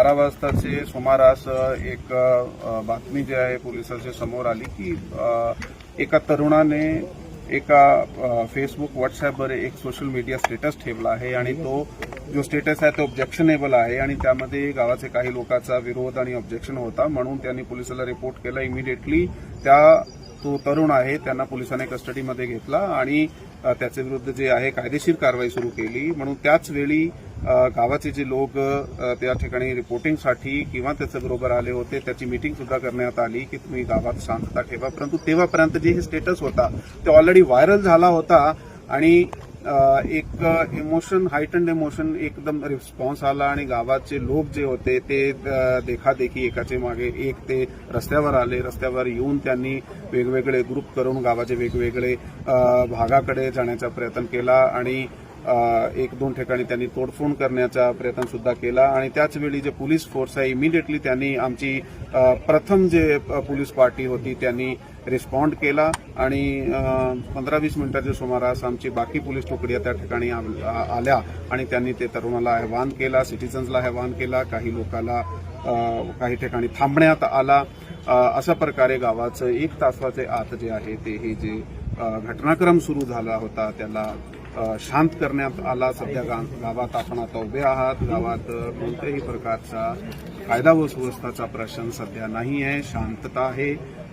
बारा वाजताचे सुमारास एक बातमी जी आहे पोलिसांच्या समोर आली की एका तरुणाने एका फेसबुक व्हॉट्सॲपवर एक सोशल मीडिया स्टेटस ठेवला आहे आणि तो जो स्टेटस आहे तो ऑब्जेक्शनेबल आहे आणि त्यामध्ये गावाचे काही लोकांचा विरोध आणि ऑब्जेक्शन होता म्हणून त्यांनी पोलिसाला रिपोर्ट केला. इमिडिएटली त्या तो तरुण आहे त्यांना पोलिसांनी कस्टडीमध्ये घेतला आणि त्याचे विरुद्ध जे आहे कायदेशीर कारवाई सुरू केली. म्हणून त्याच वेळी गावाचे जे लोक त्या ठिकाणी रिपोर्टिंगसाठी किंवा त्याच्या बरोबर आले होते त्याची मीटिंग सुद्धा करण्यात आली की तुम्ही गावात शांतता ठेवा. परंतु तेव्हापर्यंत जे हे स्टेटस होता ते ऑलरेडी व्हायरल झाला होता आणि एक इमोशन हायटंड इमोशन एकदम रिस्पॉन्स आला आणि गावाचे लोक जे होते ते देखादेखी एकाचे मागे एक ते रस्त्यावर आले. रस्त्यावर येऊन त्यांनी वेगवेगळे ग्रुप करून गावाचे वेगवेगळे भागाकडे जाण्याचा प्रयत्न केला आणि एक दोन ठिकाणी त्यांनी तोडफोड करण्याचा प्रयत्न सुद्धा केला. आणि त्याचवेळी जे पोलीस फोर्स आहे इमिडिएटली त्यांनी आमची प्रथम जे पोलीस पार्टी होती त्यांनी रिस्पॉन्ड केला आणि पंधरा वीस मिनिटाच्या सुमारास आमची बाकी पोलीस तुकड्या त्या ठिकाणी आ- आल्या आणि त्यांनी ते तरुणाला आव्हान केला सिटिझन्सला आव्हान केला काही लोकाला काही ठिकाणी थांबण्यात आला. अशा प्रकारे गावाचं एक तासाचे आत जे आहे ते हे जे घटनाक्रम सुरू झाला होता त्याला शांत करण्यात आला. सध्या गा- गावात आपण आता उभे आहात. गावात कोणत्याही प्रकारचा कायदा व सुव्यवस्थाचा प्रश्न सध्या नाही आहे शांतता आहे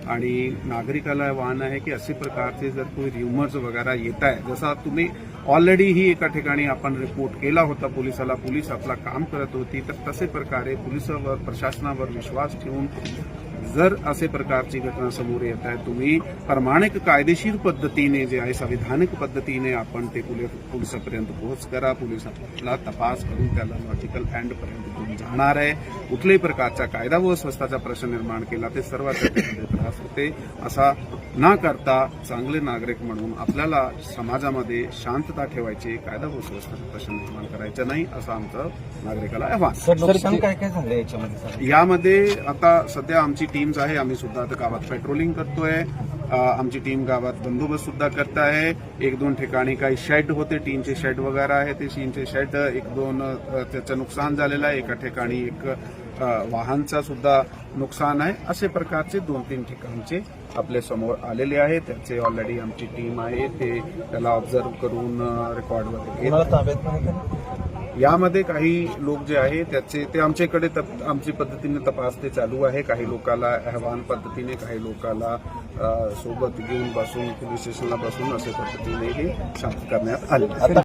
आणि नागरिकाला वाहन आहे की असे प्रकारचे जर कोणी र्युमर्स वगैरे येत आहे जसा तुम्ही ऑलरेडी ही एका ठिकाणी आपण रिपोर्ट केला होता पोलिसाला पोलीस आपला काम करत होती तर तसे प्रकारे पोलिसावर प्रशासनावर विश्वास ठेवून जर असे प्रकारची घटना समोर येत आहे तुम्ही प्रमाणिक कायदेशीर पद्धतीने जे आहे संविधानिक पद्धतीने आपण ते पोलीस पोलिसापर्यंत पोहोच करा. पोलिसाला तपास करून त्याला लॉजिकल एंड पर्यंत घेऊन जाणार आहे. कुठल्याही प्रकारचा कायदा व स्वस्ताचा प्रश्न निर्माण केला ते सर्वांच्या त्रास होते. असा न करता चांगले नागरिक म्हणून आपल्याला समाजामध्ये शांतता ठेवायची कायदा व सुव्यवस्थेचा प्रश्न निर्माण करायचा नाही असं आमचं नागरिकाला आव्हान. सर नुकसान काय काय झालं याच्यामध्ये सर? यामध्ये आता सध्या आमची टीम्स आहे. आम्ही सुद्धा आता गावात पेट्रोलिंग करतोय. आमची टीम गावात बंदोबस्त सुद्धा करत आहे. एक दोन ठिकाणी काही शेड होते. टीमचे शेड वगैरे आहे. ते टीमचे शेड एक दोन त्याचं नुकसान झालेलं आहे. एका ठिकाणी एक वाहनचा सुद्धा नुकसान आहे. असे प्रकारचे दोन तीन ठिकाणचे आपल्यासमोर आलेले आहेत. त्याचे ऑलरेडी आमची टीम आहे. ते त्याला ऑब्झर्व करून रेकॉर्ड वगैरे यामध्ये काही लोक जे आहे त्याचे ते आमच्याकडे तप- आमची पद्धतीने तपास ते चालू आहे. काही लोकाला अहवान पद्धतीने काही लोकाला सोबत घेऊन बसून पोलीस स्टेशनला बसून अशा पद्धतीने हे शांत करण्यात आले.